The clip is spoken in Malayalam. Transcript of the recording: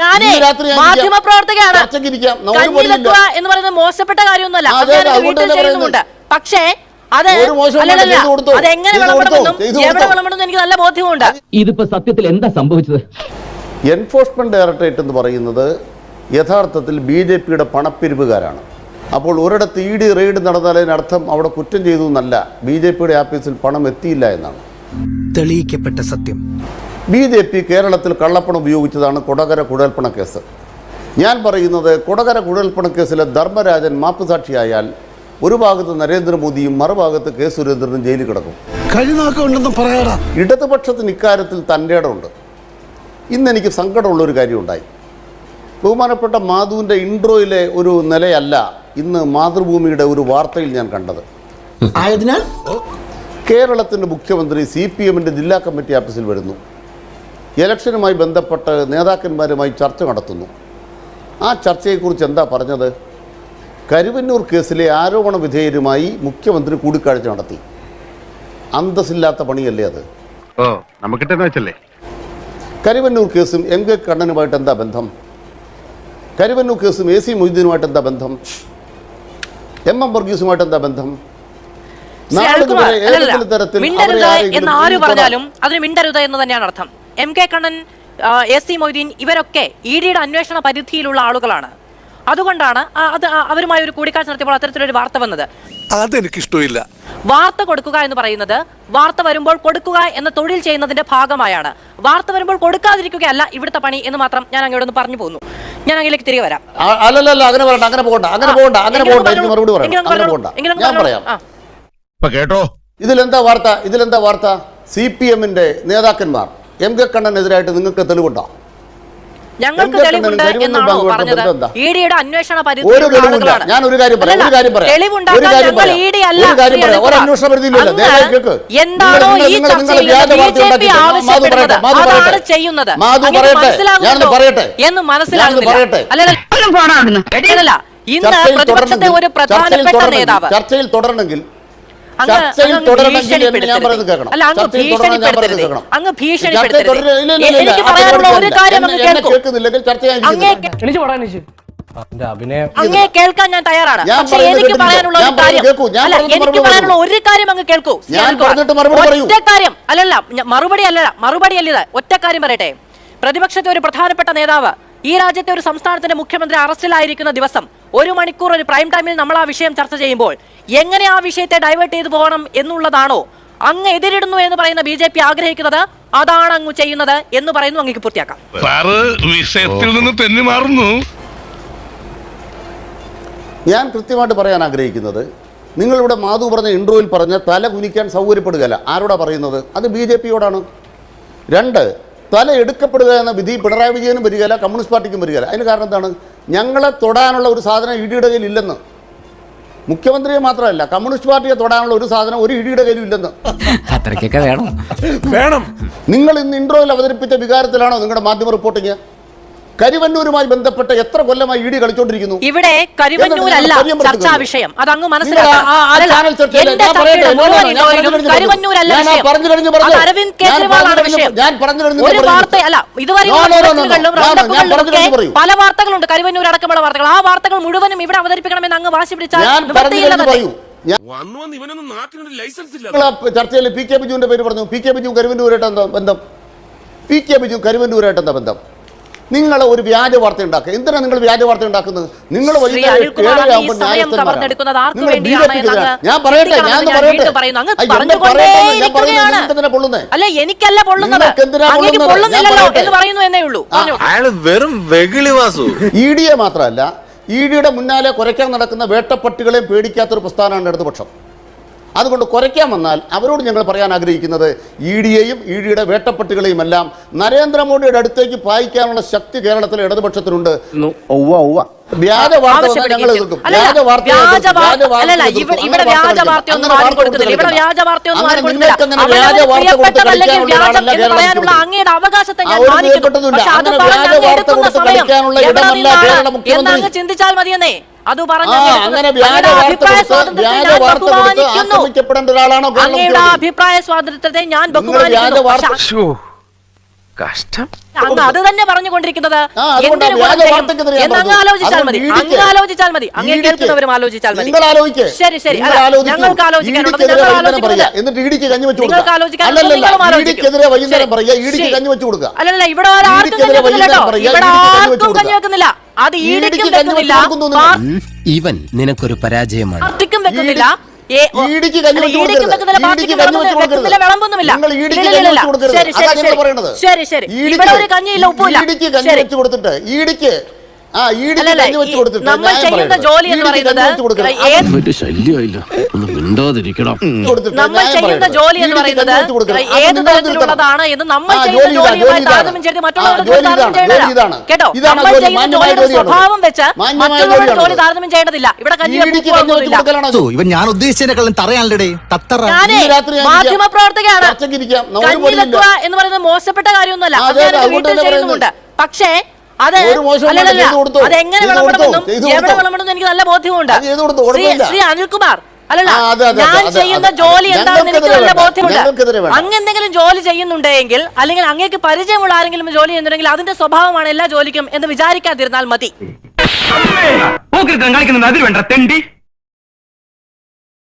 ഞാനേ മാധ്യമ. പ്രവർത്തകയാണ് എന്ന് പറയുന്നത് മോശപ്പെട്ട കാര്യമൊന്നുമല്ല. വീട്ടിൽ പക്ഷേ അത് വിളമ്പണമെന്നും എവിടെ? വിളമ്പണമെന്നും എനിക്ക് നല്ല ബോധ്യമുണ്ട്. ഇതിപ്പോ സത്യത്തിൽ എന്താ സംഭവിച്ചത്? എൻഫോഴ്സ്മെന്റ് ഡയറക്ടറേറ്റ് എന്ന് പറയുന്നത് യഥാർത്ഥത്തിൽ ബി ജെ പിയുടെ പണപ്പിരിവുകാരാണ്. അപ്പോൾ ഒരിടത്ത് ഇ ഡി റെയ്ഡ് നടന്നതിനർത്ഥം അവിടെ കുറ്റം ചെയ്തു എന്നല്ല. ബി ജെ പിയുടെ ആഫീസിൽ പണം എത്തിയില്ല എന്നാണ്. തെളിയിക്കപ്പെട്ട സത്യം. ബി ജെ പി കേരളത്തിൽ കള്ളപ്പണം ഉപയോഗിച്ചതാണ് കൊടകര കുഴൽപ്പണ കേസ്. ഞാൻ പറയുന്നത് കൊടകര കുഴൽപ്പണ കേസിലെ ധർമ്മരാജൻ മാപ്പ് മാപ്പുസാക്ഷിയായാൽ ഒരു ഭാഗത്ത് നരേന്ദ്രമോദിയും മറുഭാഗത്ത് കെ സുരേന്ദ്രനും ജയിലിൽ കിടക്കും. ഇടതുപക്ഷത്തിന് ഇക്കാര്യത്തിൽ തന്റെ ഇടമുണ്ട്. ഇന്ന് എനിക്ക് സങ്കടമുള്ളൊരു കാര്യമുണ്ടായി. ബഹുമാനപ്പെട്ട മാധുവിന്റെ ഇൻട്രോയിലെ ഒരു നിലയല്ല ഇന്ന് മാതൃഭൂമിയുടെ ഒരു വാർത്തയിൽ ഞാൻ കണ്ടത്. ആയതിനാൽ? കേരളത്തിന്റെ മുഖ്യമന്ത്രി സി പി എമ്മിന്റെ ജില്ലാ കമ്മിറ്റി ഓഫീസിൽ വരുന്നു. ഇലക്ഷനുമായി ബന്ധപ്പെട്ട് നേതാക്കന്മാരുമായി ചർച്ച നടത്തുന്നു. ആ ചർച്ചയെക്കുറിച്ച് എന്താ പറഞ്ഞത്? കരുവന്നൂർ കേസിലെ ആരോപണ വിധേയരുമായി മുഖ്യമന്ത്രി കൂടിക്കാഴ്ച നടത്തി. അന്തസ്സില്ലാത്ത പണിയല്ലേ അത്? ഓ നമുക്കിട്ടെന്ന് വെച്ചല്ലേ? കരുവന്നൂർ കേസും എം കെ കണ്ണനുമായിട്ട് എന്താ ബന്ധം? കരുവന്നൂർ കേസും എ സി മൊയ്തീനുമായിട്ട് എന്താ ബന്ധം? എം എം വർഗീസുമായിട്ട് എന്താ ബന്ധം? തരത്തിൽ അവരെ മിണ്ടരുത് ആരെങ്കിലും എന്ന് ആര് പറഞ്ഞാലും അതിന് മിണ്ടരുത് എന്ന് തന്നെയാണ് അർത്ഥം. M K Kannan A C Moideen ഇവരൊക്കെ ഇ ഡിയുടെ അന്വേഷണ പരിധിയിലുള്ള ആളുകളാണ്. അതുകൊണ്ടാണ് അത് അവരുമായി ഒരു കൂടിക്കാഴ്ച നടത്തിയപ്പോൾ അത്തരത്തിലൊരു വാർത്ത വന്നത്. അതെനിക്കിഷ്ടമില്ല. വാർത്ത കൊടുക്കുക എന്ന് പറയുന്നത് വാർത്ത വരുമ്പോൾ കൊടുക്കുക എന്ന തൊഴിൽ ചെയ്യുന്നതിന്റെ ഭാഗമായാണ്. വാർത്ത വരുമ്പോൾ കൊടുക്കാതിരിക്കുകയല്ല ഇവിടുത്തെ പണി എന്ന് മാത്രം ഞാൻ അങ്ങോട്ടൊന്ന് പറഞ്ഞു പോകുന്നു ഞാൻ അങ്ങിലേക്ക് തിരികെ വരാം. അല്ലല്ല അങ്ങനെ പറയണ്ട അങ്ങനെ പോകണ്ട അങ്ങനെ ആ, പോകണ്ട അങ്ങനെ പോകണ്ട എനിക്ക് മറുപടി പറയാം അങ്ങനെ പോകണ്ട. ഞാൻ പറയാം. കേട്ടോ? ഇതിലെന്താ വാർത്ത? ഇതിലെന്താ വാർത്ത? സി പി എമ്മിന്റെ നേതാക്കന്മാർ എം കെ കണ്ണനെതിരായിട്ട് നിങ്ങൾക്ക് തെളിവുണ്ടോ? ഞങ്ങൾക്ക് എം കെ തെളിവുണ്ട് എന്നാണോ പറഞ്ഞത്? അന്വേഷണ ഞാൻ ഒരു കാര്യം പറയാം ഒരു കാര്യം പറയാം. ഒരു തെളിവുണ്ടാക്കാൻ കാര്യം പറയാം. അല്ല ഒരു കാര്യം പറയാം. ഒരു അന്വേഷണ ദയവായി കേൾക്ക്. എന്താണോ ഈ ചർച്ചയിൽ മാധു ആവശ്യപ്പെടുന്നത് പറയട്ടെ, മാധു ചെയ്യുന്നത്. മാധു പറയട്ടെ. ഞാനൊന്ന് പറയട്ടെ. എന്ന് മനസ്സിലാകുന്നില്ല അല്ലല്ല ഇന്ന് പ്രതിപക്ഷത്തെ ഒരു പ്രധാനപ്പെട്ട നേതാവ്. ചർച്ചയിൽ തുടരണമെങ്കിൽ അങ്ങ് അങ്ങ് ഭീഷണിപ്പെടുത്തരുത്. കേൾക്കാൻ ഞാൻ തയ്യാറാണ്. ഞാൻ പക്ഷേ എനിക്ക് പറയാനുള്ള ഒരു കാര്യം. അല്ല എനിക്ക് മറുപടി പറയാനുള്ള ഒരു കാര്യം അങ്ങ് കേൾക്കൂ. ശ്രീ ഞാൻ പറഞ്ഞിട്ട് മറുപടി പറയൂ. ഒറ്റ കാര്യം. അല്ലല്ല മറുപടി അല്ലല്ല മറുപടി അല്ല ഇത് ഒറ്റ കാര്യം പറയട്ടെ. പ്രതിപക്ഷത്തെ ഒരു പ്രധാനപ്പെട്ട നേതാവ് ഈ രാജ്യത്തെ ഒരു സംസ്ഥാനത്തിന്റെ മുഖ്യമന്ത്രി അറസ്റ്റിലായിരിക്കുന്ന ദിവസം ഒരു മണിക്കൂർ ഒരു പ്രൈം ടൈമിൽ നമ്മൾ ആ വിഷയം ചർച്ച ചെയ്യുമ്പോൾ എങ്ങനെ ആ വിഷയത്തെ ഡൈവേർട്ട് ചെയ്തു പോകണം എന്നുള്ളതാണോ? അങ്ങ് എതിരിടുന്നു എന്ന് പറയുന്ന ബി ജെ പി ആഗ്രഹിക്കുന്നത് അതാണ് അങ്ങ് ചെയ്യുന്നത് എന്ന് പറയുന്നു അങ്ങേക്ക് പൂർത്തിയാക്കാം. സാറ് വിഷയത്തിൽ നിന്ന് തെന്നി മാറുന്നു. ഞാൻ കൃത്യമായിട്ട് പറയാൻ ആഗ്രഹിക്കുന്നത് നിങ്ങളിവിടെ മാധു പറഞ്ഞ ഇൻട്രോയിൽ പറഞ്ഞ തല കുനിക്കാൻ സൗകര്യപ്പെടുകയല്ല. ആരോടാ പറയുന്നത്? അത് ബി ജെ പിയോടാണ്. രണ്ട് തല എടുക്കപ്പെടുക എന്ന വിധി പിണറായി വിജയനും വരികയില്ല കമ്മ്യൂണിസ്റ്റ് പാർട്ടിക്കും വരികയില്ല. അതിന് കാരണം എന്താണ്? ഞങ്ങളെ തൊടാനുള്ള ഒരു സാധനം ഇടിയുടെ കയ്യിൽ ഇല്ലെന്ന്. മുഖ്യമന്ത്രിയെ മാത്രമല്ല കമ്മ്യൂണിസ്റ്റ് പാർട്ടിയെ തൊടാനുള്ള ഒരു സാധനം ഒരു ഇടിയുടെ കയ്യിലും ഇല്ലെന്ന്. അത്രയ്ക്കൊക്കെ വേണം. വേണം. നിങ്ങൾ ഇന്ന് ഇൻട്രോയിൽ അവതരിപ്പിച്ച വികാരത്തിലാണോ നിങ്ങളുടെ മാധ്യമ റിപ്പോർട്ടിങ്? കരിവന്നൂരുമായി ബന്ധപ്പെട്ട് എത്ര കൊല്ലമായി ഇ ഡി കളിച്ചോണ്ടിരിക്കുന്നു? ഇവിടെ കരുവന്നൂരല്ല ചർച്ചാ? വിഷയം. അത് അങ്ങ് പറയൂ. പല വാർത്തകളുണ്ട് കരിവന്നൂർ അടക്കമുള്ള വാർത്തകൾ. ആ വാർത്തകൾ മുഴുവനും ഇവിടെ അവതരിപ്പിക്കണമെന്ന് അങ്ങ് വാശി പിടിച്ചാൽ ചർച്ചയിൽ പി കെ ബിജുവിന്റെ പേര് പറഞ്ഞു. പി കെ ബിജു കരുവന്നൂരായിട്ട് എന്താ ബന്ധം? പി കെ ബിജു കരുവന്നൂരായിട്ട് എന്താ ബന്ധം? നിങ്ങൾ ഒരു വ്യാജ വാർത്ത ഉണ്ടാക്കുക. എന്തിനാണ് നിങ്ങൾ വ്യാജ വാർത്ത ഉണ്ടാക്കുന്നത്? നിങ്ങൾ ഞാൻ പറയട്ടെ ഞാൻ പറയട്ടെ. വെറും ഇ ഡിയെ മാത്രമല്ല ഇ ഡിയുടെ മുന്നാലെ കുറയ്ക്കാൻ നടക്കുന്ന വേട്ടപ്പട്ടികളെയും പേടിക്കാത്തൊരു പ്രസ്ഥാനമാണ് ഇടതുപക്ഷം. അതുകൊണ്ട് കുറയ്ക്കാൻ വന്നാൽ അവരോട് ഞങ്ങൾ പറയാൻ ആഗ്രഹിക്കുന്നത് ഇ ഡിയെയും ഇ ഡിയുടെ വേട്ടപ്പെട്ടുകളെയും എല്ലാം നരേന്ദ്രമോദിയുടെ അടുത്തേക്ക് പായിക്കാനുള്ള ശക്തി കേരളത്തിലെ ഇടതുപക്ഷത്തിനുണ്ട് വ്യാജ വാർത്ത വന്നാൽ ഞങ്ങൾ എതിർക്കും വ്യാജ വാർത്ത. ഇവിടെ- വ്യാജ വാർത്തയൊന്നും ആരും കൊടുക്കുന്നില്ല. ഇവിടെ കളിക്കണ്ട. വ്യാജ വാർത്തയൊന്നും ആരും കൊടുക്കുന്നില്ല. അങ്ങയുടെ അവകാശത്തെ ഞാൻ മാനിക്കുന്നു. പക്ഷെ അത് പറഞ്ഞ് അങ്ങ് എടുക്കുന്ന സമയം ചിന്തിച്ചാൽ മതിയെന്നേ അത് അങ്ങയുടെ അഭിപ്രായ സ്വാതന്ത്ര്യത്തെ ഞാൻ ബഹുമാനിക്കുന്നു. കഷ്ടം. അങ്ങ് അത് തന്നെ പറഞ്ഞുകൊണ്ടിരിക്കുന്നത്. അങ്ങ് ആലോചിച്ചാൽ മതി. അങ്ങ് ആലോചിച്ചാൽ മതി. അങ്ങ് കേൾക്കുന്നവരും ആലോചിച്ചാൽ മതി. ശരി ശരി. ഞങ്ങൾക്ക് ആലോചിക്കാനുള്ളത് ഞങ്ങൾ ആലോചിക്കുന്നത് അല്ലല്ല ഇവിടെ ആർക്കും കഞ്ഞി ഇടിക്കെതിരെ വെക്കുന്നില്ല കേട്ടോ. ഇവിടെ ആർക്കും കഞ്ഞി വെക്കുന്നില്ല. അത് ഇടിക്ക് ഈടിക്കും വെക്കുന്നില്ല. ഇവൻ നിനക്കൊരു പരാജയമാണ്. പാർട്ടിക്കും വെക്കുന്നില്ല. ശരി ശരി ശരി. ഇവിടെ ഒരു കഞ്ഞിയില്ല ഉപ്പില്ല ശരി. കഞ്ഞി വെച്ച് നമ്മൾ ചെയ്യുന്ന ജോലി എന്ന് പറയുന്നത് നമ്മൾ ചെയ്യുന്ന ജോലി എന്ന് പറയുന്നത് ഏത് തരത്തിലുള്ളതാണ് എന്ന് നമ്മൾ ചെയ്യുന്ന ജോലിയുമായി. താരതമ്യം ചെയ്ത് മറ്റുള്ളവരുടെ താരതമ്യം. കേട്ടോ? നമ്മൾ ചെയ്യുന്ന ജോലിയുടെ സ്വഭാവം വെച്ച് മാന്യമായ മറ്റുള്ളവരുടെ ജോലി താരതമ്യം ചെയ്യേണ്ടതില്ല. ഇവിടെ ഇവൻ ഞാൻ ഉദ്ദേശിച്ചതിനെക്കാളും തറയാണല്ലേ തത്തറ. ഞാനേ ഈ രാത്രി ഞാൻ മാധ്യമ. പ്രവർത്തകയാണ്. എന്ന് പറയുന്നത് മോശപ്പെട്ട കാര്യമൊന്നുമല്ല. വീട്ടിൽ പക്ഷേ അത് ഒരു മോശവും കൊടുത്തോ? അത് എങ്ങനെ ചെയ്തു വിളമ്പണമെന്നും എവിടെ? വിളമ്പണമെന്നും എനിക്ക് നല്ല ബോധ്യമുണ്ട്? ശ്രീ ശ്രീ അനിൽകുമാർ. അല്ലല്ല ഞാൻ ചെയ്യുന്ന ജോലി എന്താണെന്ന് എനിക്ക് നല്ല ബോധ്യമുണ്ട്. അങ്ങെന്തെങ്കിലും എന്തെങ്കിലും ജോലി ചെയ്യുന്നുണ്ടെങ്കിൽ അല്ലെങ്കിൽ അങ്ങേക്ക് പരിചയമുള്ള ആരെങ്കിലും ജോലി ചെയ്യുന്നുണ്ടെങ്കിൽ അതിന്റെ സ്വഭാവമാണ് എല്ലാ ജോലിക്കും എന്ന് വിചാരിക്കാതിരുന്നാൽ മതി. കളിക്കുന്നത് അതിൽ വേണ്ട തെണ്ടി.